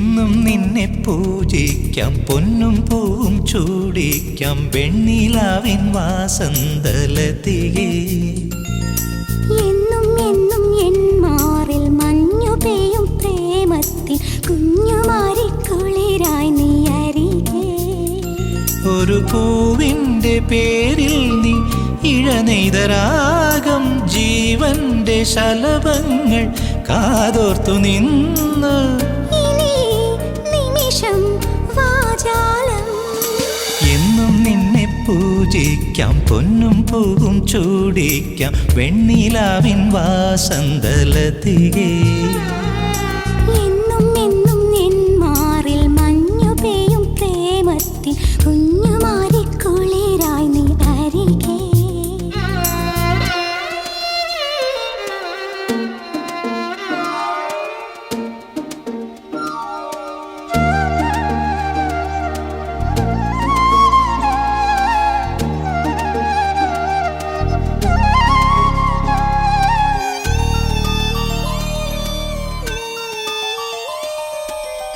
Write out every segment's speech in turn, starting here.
ചൂടിക്കാം പൊന്നും പൂവും ചൂടിക്കാം. വെണ്ണിലാവിൻ വാസന്തലതികേ എന്നും എന്നും എൻ മാറിൽ മഞ്ഞു പെയ്യും പ്രേമത്തിൽ കുഞ്ഞുമാരി കുളിരായി നീ അരികെ. ഒരു പൂവിന്റെ പേരിൽ നീ ഇഴനെയ്തരാഗം ജീവന്റെ ശലഭങ്ങൾ കാതോർത്തു നിന്ന് വാചാലം എന്നും നിന്നെ പൂജിക്കാം പൊന്നും പൂവും ചൂടിക്കാം. വെണ്ണിലാവിൻ വാസന്തലതികേ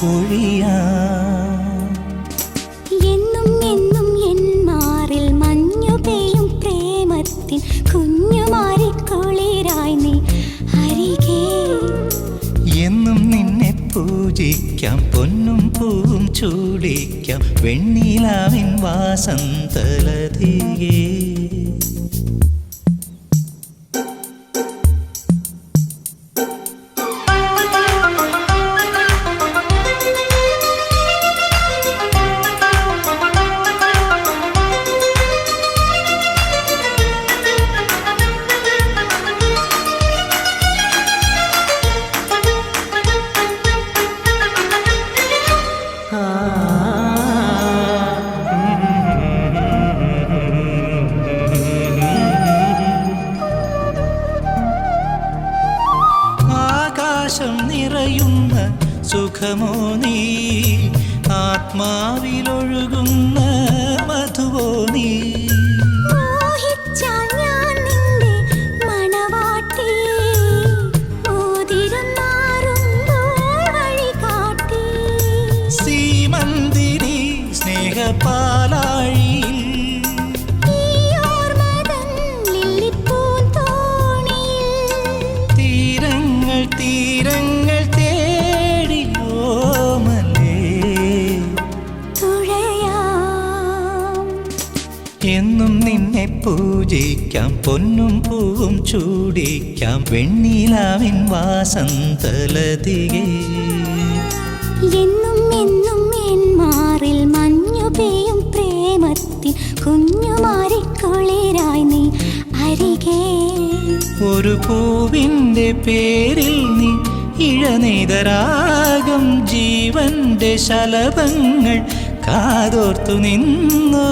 പൊഴിയാം. എന്നും എന്നും എൻ മാറിൽ മഞ്ഞു പെയ്യും പ്രേമത്തിൻ കുഞ്ഞുമാരി കുളിരായി നീ അരികെ. എന്നും നിന്നെ പൂജിക്കാം പൊന്നും പൂവും ചൂടിക്കാം വെണ്ണിലാവിൻ വാസന്തലതികേ. かもに、നിന്നെ പൂജിക്കാം പൊന്നും പൂവും ചൂടിക്കാം വെണ്ണിലാവിൻ വാസന്തലതികേ. എന്നും എന്നും എൻ മാറിൽ മഞ്ഞു പെയ്യും പ്രേമത്തിൽ കുഞ്ഞുമാരി കുളിരായി നീ അരികേ. ഒരു പൂവിന്റെ പേരിൽ നീ ഇഴനീതരാകും ജീവന്റെ ശലഭങ്ങൾ കാതോർത്തു നിന്നു.